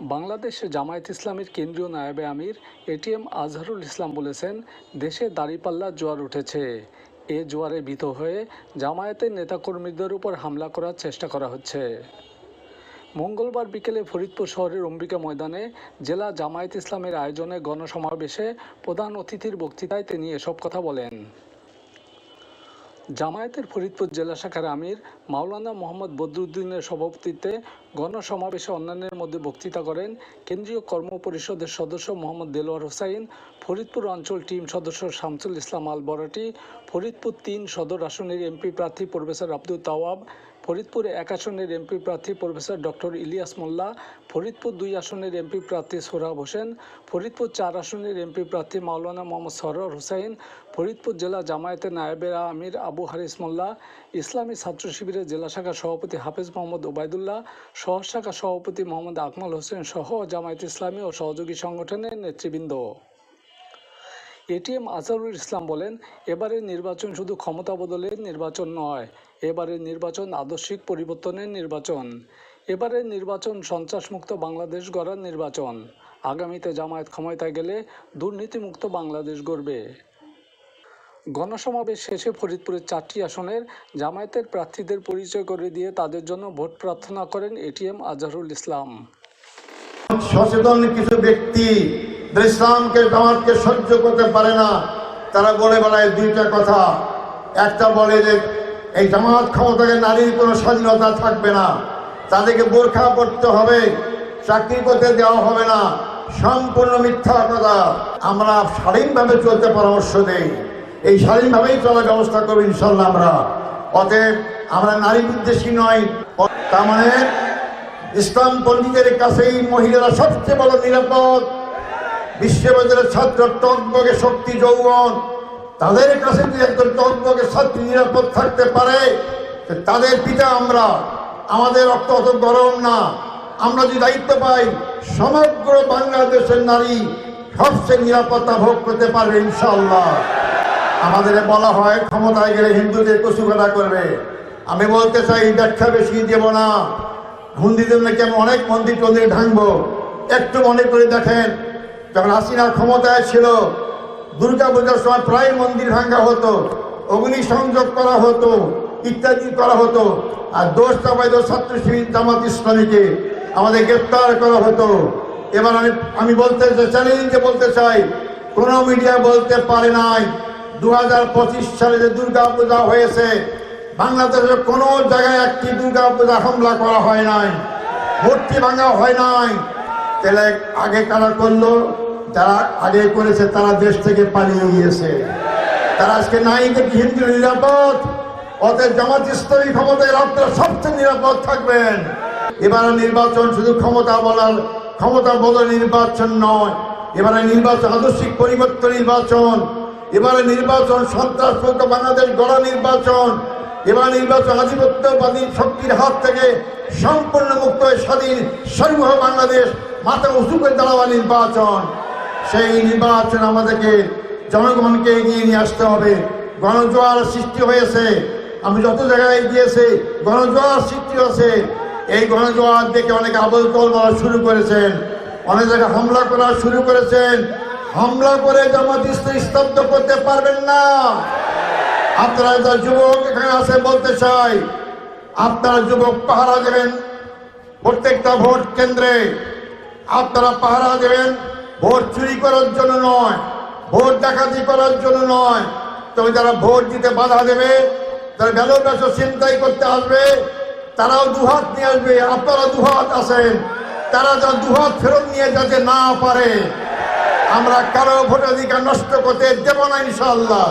বাংলাদেশে জামায়াত ইসলামের কেন্দ্রীয় নায়েবে আমির এটিএম আজহারুল ইসলাম বলেছেন, দেশে দাঁড়িপাল্লার জোয়ার উঠেছে। এ জোয়ারে ভীত হয়ে জামায়াতের নেতাকর্মীদের উপর হামলা করার চেষ্টা করা হচ্ছে। মঙ্গলবার বিকেলে ফরিদপুর শহরের অম্বিকা ময়দানে জেলা জামায়াত ইসলামের আয়োজনে গণসমাবেশে প্রধান অতিথির বক্তৃতায় তিনি এসব কথা বলেন। জামায়াতের ফরিদপুর জেলা শাখার আমির মাওলানা মোহাম্মদ বদরুদ্দিনের সভাপতিত্বে গণসমাবেশে অন্যান্যের মধ্যে বক্তৃতা করেন কেন্দ্রীয় কর্ম পরিষদের সদস্য মোহাম্মদ দেলোয়ার হোসাইন, ফরিদপুর অঞ্চল টিম সদস্য শামসুল ইসলাম আল বরাটি ফরিদপুর তিন সদর আসনের এমপি প্রার্থী প্রফেসর আব্দুল তাওয়াব, ফরিদপুর এক আসনের এমপি প্রার্থী প্রফেসর ডক্টর ইলিয়াস মোল্লা, ফরিদপুর দুই আসনের এমপি প্রার্থী সোহরাব হোসেন, ফরিদপুর চার আসনের এমপি প্রার্থী মাওলানা মোহাম্মদ সরর হুসাইন, ফরিদপুর জেলা জামায়াতের নায়েবের আমির আবু হারিস মোল্লা, ইসলামী ছাত্র শিবিরের জেলা শাখা সভাপতি হাফেজ মোহাম্মদ ওবায়দুল্লাহ সহ শাখা সভাপতি মোহাম্মদ আকমাল হোসেন সহ জামায়াত ইসলামী ও সহযোগী সংগঠনের নেতৃবৃন্দ। এটিএম আজহারুল ইসলাম বলেন, এবারের নির্বাচন শুধু ক্ষমতা বদলের নির্বাচন নয়, এবারের নির্বাচন আদর্শিক পরিবর্তনের নির্বাচন, এবারের নির্বাচন সন্ত্রাসমুক্ত বাংলাদেশ গড়ার নির্বাচন। আগামীতে জামায়াত ক্ষমতায় গেলে দুর্নীতিমুক্ত বাংলাদেশ গড়বে। গণসমাবেশ শেষে ফরিদপুরের চারটি আসনের জামায়াতের প্রার্থীদের পরিচয় করে দিয়ে তাদের জন্য ভোট প্রার্থনা করেন এটিএম আজহারুল ইসলাম। সচেতন কিছু ব্যক্তি ইসলামকে জামাতকে সহ্য করতে পারে না। তারা বলে বেড়ায় দুইটা কথা। একটা বলে যে এই জামাত ক্ষমতাকে নারীর কোনো স্বাধীনতা থাকবে না। তাদেরকে বোরখা পড়তে হবে, চাকরি করতে দেওয়া হবে না। সম্পূর্ণ মিথ্যা কথা। আমরা স্বাধীনভাবে চলতে পরামর্শ দেই। এই স্বাধীনভাবেই চলার ব্যবস্থা করব ইনশাল্লাহ আমরা। অতএব আমরা নারী বিদ্বেষী নয়। তার মানে ইসলাম পণ্ডিতের কাছেই মহিলারা সবচেয়ে বড় নিরাপদ। বিশ্ববিদ্যালয়ের ছাত্র টকবগে শক্তি যৌবন। তাদের কাছে যদি একজন টকবগে ছাত্রী নিরাপদ থাকতে পারে তাদের পিতা আমরা। আমাদের রক্ত অত গরম না। আমরা যদি দায়িত্ব পাই, সমগ্র বাংলাদেশের নারী সবচেয়ে নিরাপত্তা ভোগ করতে পারবে ইনশাল্লাহ। আমাদের বলা হয়, ক্ষমতায় গেলে হিন্দুদের কচুকাটা করবে। আমি বলতে চাই, ব্যাখ্যা বেশি দেব না। হুন্দিদের নাকি আমি অনেক মন্দির টন্দির ভাঙবো? একটু মনে করে দেখেন, যখন হাসিনা ক্ষমতায় ছিল, দুর্গা পূজার সময় প্রায় মন্দির ভাঙ্গা হতো, অগ্নি সংযোগ করা হতো, ইত্যাদি করা হতো, আর দোষ চাপাইতো ছাত্র শিবির, জামাত ইসলামীকে আমাদের গ্রেপ্তার করা হতো। এবার আমি আমি বলতে চাই চ্যালেঞ্জে বলতে চাই, কোনো মিডিয়া বলতে পারে নাই। দু হাজার পঁচিশ সালে যে দুর্গা পূজা হয়েছে, বাংলাদেশের কোনো জায়গায় একটি দুর্গা পূজা হামলা করা হয় নাই, মূর্তি ভাঙা হয় নাই। তাহলে আগে কারা করল? যারা আগে করেছে, তারা দেশ থেকে পালিয়ে গিয়েছে। তারা আজকে নাই হিন্দু নিরাপদ, অতএব জামাত ইসলামী ক্ষমতায় আপনারা সবচেয়ে নিরাপদ থাকবেন। এবারে নির্বাচন শুধু ক্ষমতা বলার, ক্ষমতা বদল নির্বাচন নয়, এবারে নির্বাচন আদর্শিক পরিবর্তন নির্বাচন। এবারে নির্বাচন সন্ত্রাসমুক্ত বাংলাদেশ গড়া নির্বাচন। এবার নির্বাচন আধিপত্যবাদী শক্তির হাত থেকে সম্পূর্ণ মুক্ত স্বাধীন স্বয়ংভূ বাংলাদেশ মাথা উঁচু করে দাঁড়াওয়া নির্বাচন। সেই নির্বাচন আমাদেরকে, জনগণকে এগিয়ে নিয়ে আসতে হবে। গণজোয়ার সৃষ্টি হয়েছে। আমি যত জায়গায় গিয়েছি গণজোয়ার সৃষ্টি হয়েছে। এই গণজোয়ার দেখে অনেকে আবল বলা শুরু করেছেন। অনেক জায়গায় হামলা করা শুরু করেছেন। হামলা করে জামাত স্তব্ধ করতে পারবেন না। আপনারা যারা যুবক এখানে আছে বলতে চাই, আপনারা যুবক পাহারা দেবেন প্রত্যেকটা ভোট কেন্দ্রে। আপনারা পাহারা দেবেন, ভোট চুরি করার জন্য নয়, ভোট ডাকাতি করার জন্য নয়। তবে যারা ভোট দিতে বাধা দেবে তারা ব্যালট বাক্স চিন্তাই করতে আসবে, তারাও দুহাত নিয়ে আসবে। আপনারা দুহাত আসেন তারা যা দুহাত ফেরত নিয়ে যাতে না পারে। আমরা কারও ভোটাধিকার নষ্ট করতে দেব না ইনশাল্লাহ